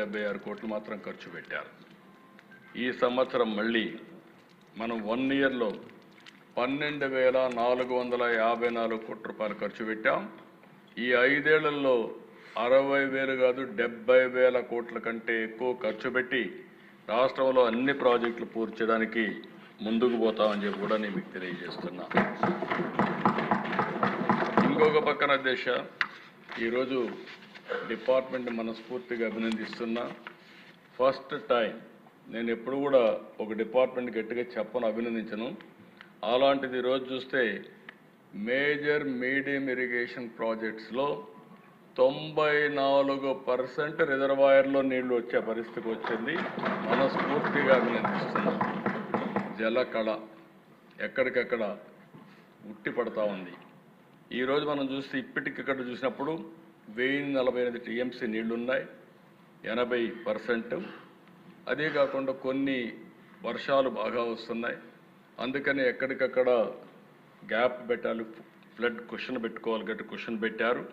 డెబ్బై ఆరు కోట్లు మాత్రం ఖర్చు పెట్టారు. ఈ సంవత్సరం మళ్ళీ మనం వన్ ఇయర్లో పన్నెండు వేల నాలుగు వందల యాభై నాలుగు కోట్ల రూపాయలు ఖర్చు పెట్టాం. ఈ ఐదేళ్ళలో అరవై వేలు కాదు డెబ్బై వేల కోట్ల కంటే ఎక్కువ ఖర్చు పెట్టి రాష్ట్రంలో అన్ని ప్రాజెక్టులు పూర్తి చేయడానికి ముందుకు పోతామని చెప్పి కూడా నేను మీకు తెలియజేస్తున్నా. ఇంకొక పక్కన దేశ ఈరోజు డిపార్ట్మెంట్ మనస్ఫూర్తిగా అభినందిస్తున్నా. ఫస్ట్ టైం నేను ఎప్పుడు కూడా ఒక డిపార్ట్మెంట్ గట్టిగా చెప్పను అభినందించను. అలాంటిది ఈరోజు చూస్తే మేజర్ మీడియం ఇరిగేషన్ ప్రాజెక్ట్స్లో తొంభై నాలుగు పర్సెంట్ రిజర్వాయర్లో నీళ్ళు వచ్చే పరిస్థితికి వచ్చింది. మనస్ఫూర్తిగా అభినందిస్తున్నాం. జలకళ ఎక్కడికక్కడ ఉట్టి పడతా ఉంది. ఈరోజు మనం చూస్తే ఇప్పటికిక్కడ చూసినప్పుడు వెయ్యి నలభై ఎనిమిది టీఎంసీ నీళ్ళున్నాయి ఎనభై పర్సెంట్. అదే కాకుండా కొన్ని వర్షాలు బాగా వస్తున్నాయి. అందుకని ఎక్కడికక్కడ గ్యాప్ పెట్టాలి ఫ్లడ్ క్వశ్చన్ పెట్టుకోవాలి గట్టి క్వశ్చన్ పెట్టారు.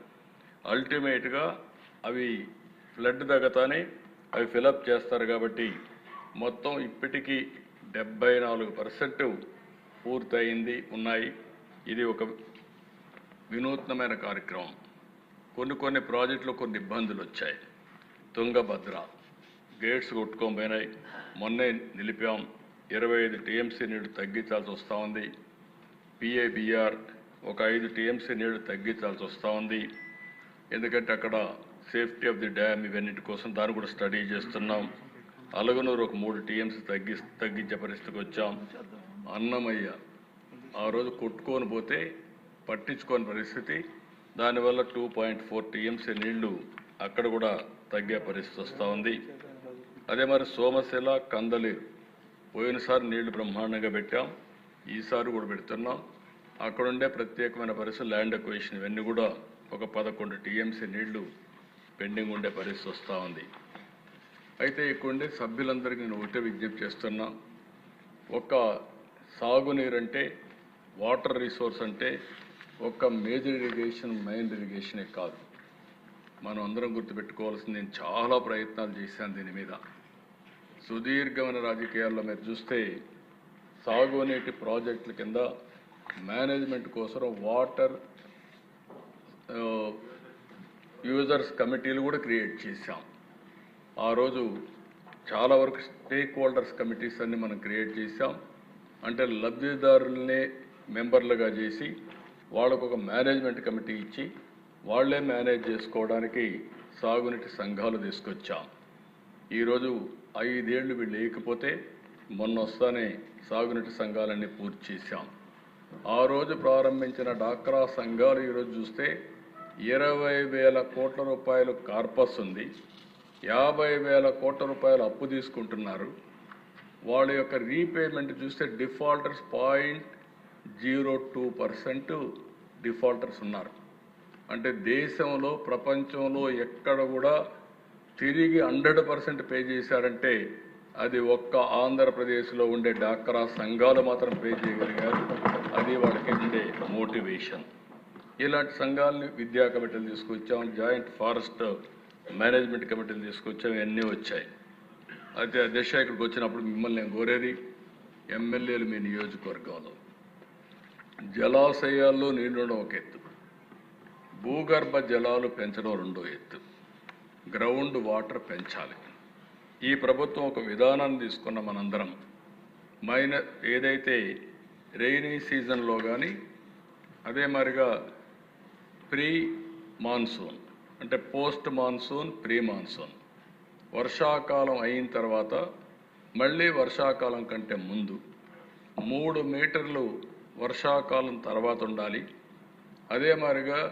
అల్టిమేట్గా అవి ఫ్లడ్ తగ్గతానే అవి ఫిలప్ చేస్తారు కాబట్టి మొత్తం ఇప్పటికీ డెబ్బై నాలుగు పర్సెంట్ పూర్తయింది ఉన్నాయి. ఇది ఒక వినూత్నమైన కార్యక్రమం. కొన్ని కొన్ని ప్రాజెక్టులు కొన్ని ఇబ్బందులు వచ్చాయి. తుంగభద్ర గేట్స్ కొట్టుకొని పోయినాయి మొన్నే నిలిపాం. ఇరవై ఐదు టీఎంసీ నీళ్ళు తగ్గించాల్సి వస్తూ ఉంది. పిఏబిఆర్ ఒక ఐదు టీఎంసీ నీళ్ళు తగ్గించాల్సి వస్తూ ఉంది. ఎందుకంటే అక్కడ సేఫ్టీ ఆఫ్ ది డ్యామ్ ఇవన్నిటి కోసం దాన్ని కూడా స్టడీ చేస్తున్నాం. అలగనూరు ఒక మూడు టీఎంసీ తగ్గి తగ్గించే పరిస్థితికి వచ్చాం. అన్నమయ్య ఆ రోజు కొట్టుకొని పోతే పట్టించుకోని పరిస్థితి. దానివల్ల టూ పాయింట్ ఫోర్ టీఎంసీ నీళ్ళు అక్కడ కూడా తగ్గే పరిస్థితి వస్తూ ఉంది. అదే మరి సోమశిల కందలేరు పోయినసారి నీళ్ళు బ్రహ్మాండంగా పెట్టాం. ఈసారి కూడా పెడుతున్నాం. అక్కడుండే ప్రత్యేకమైన పరిస్థితి ల్యాండ్ ఎక్వేషన్ ఇవన్నీ కూడా ఒక పదకొండు టీఎంసీ నీళ్ళు పెండింగ్ ఉండే పరిస్థితి వస్తూ ఉంది. అయితే ఇక్కడుండే సభ్యులందరికీ నేను ఒకటే విజ్ఞప్తి చేస్తున్నా. ఒక సాగునీరు అంటే వాటర్ రిసోర్స్ అంటే ఒక మేజర్ ఇరిగేషన్ మైన్ ఇరిగేషనే కాదు. మనం అందరం గుర్తుపెట్టుకోవాల్సింది నేను చాలా ప్రయత్నాలు చేశాను దీని మీద. సుదీర్ఘమైన రాజకీయాల్లో మీరు చూస్తే సాగునీటి ప్రాజెక్టుల కింద మేనేజ్మెంట్ కోసం వాటర్ యూజర్స్ కమిటీలు కూడా క్రియేట్ చేశాం. ఆ రోజు చాలా వరకు స్టేక్ హోల్డర్స్ కమిటీస్ అన్ని మనం క్రియేట్ చేశాం. అంటే లబ్ధిదారులనే మెంబర్లుగా చేసి వాళ్ళకు ఒక మేనేజ్మెంట్ కమిటీ ఇచ్చి వాళ్ళే మేనేజ్ చేసుకోవడానికి సాగునీటి సంఘాలు తీసుకొచ్చాం. ఈరోజు ఐదేళ్ళు వీళ్ళు లేకపోతే మొన్న వస్తానే సాగునీటి సంఘాలన్నీ పూర్తి చేశాం. ఆ రోజు ప్రారంభించిన డాక్రా సంఘాలు ఈరోజు చూస్తే ఇరవై వేల కోట్ల రూపాయలు కార్పస్ ఉంది. యాభై వేల కోట్ల రూపాయలు అప్పు తీసుకుంటున్నారు. వాళ్ళ యొక్క రీపేమెంట్ చూస్తే defaulters point zero two percent defaulters ఉన్నారు. అంటే దేశంలో ప్రపంచంలో ఎక్కడ కూడా తిరిగి హండ్రెడ్ పర్సెంట్ పే చేశారంటే అది ఒక్క ఆంధ్రప్రదేశ్లో ఉండే డాక్రా సంఘాలు మాత్రం పే చేయగలిగారు. అది వాళ్ళకి ఉండే మోటివేషన్. ఇలాంటి సంఘాలని విద్యా కమిటీలు తీసుకొచ్చాం జాయింట్ ఫారెస్ట్ మేనేజ్మెంట్ కమిటీలు తీసుకొచ్చాం ఇవన్నీ వచ్చాయి. అయితే అధ్యక్ష ఇక్కడికి వచ్చినప్పుడు మిమ్మల్ని నేను కోరేది ఎమ్మెల్యేలు మీ నియోజకవర్గంలో. జలాశయాల్లో నీళ్ళడం ఒక ఎత్తు. భూగర్భ జలాలు పెంచడం రెండో ఎత్తు. గ్రౌండ్ వాటర్ పెంచాలి. ఈ ప్రభుత్వం ఒక విధానాన్ని తీసుకున్న మనందరం. మైన ఏదైతే రెయినీ సీజన్లో కానీ అదే మరిగా ప్రీ మాన్సూన్ అంటే పోస్ట్ మాన్సూన్ ప్రీ మాన్సూన్ వర్షాకాలం అయిన తర్వాత మళ్ళీ వర్షాకాలం కంటే ముందు మూడు మీటర్లు వర్షాకాలం తర్వాత ఉండాలి. అదే మాదిరిగా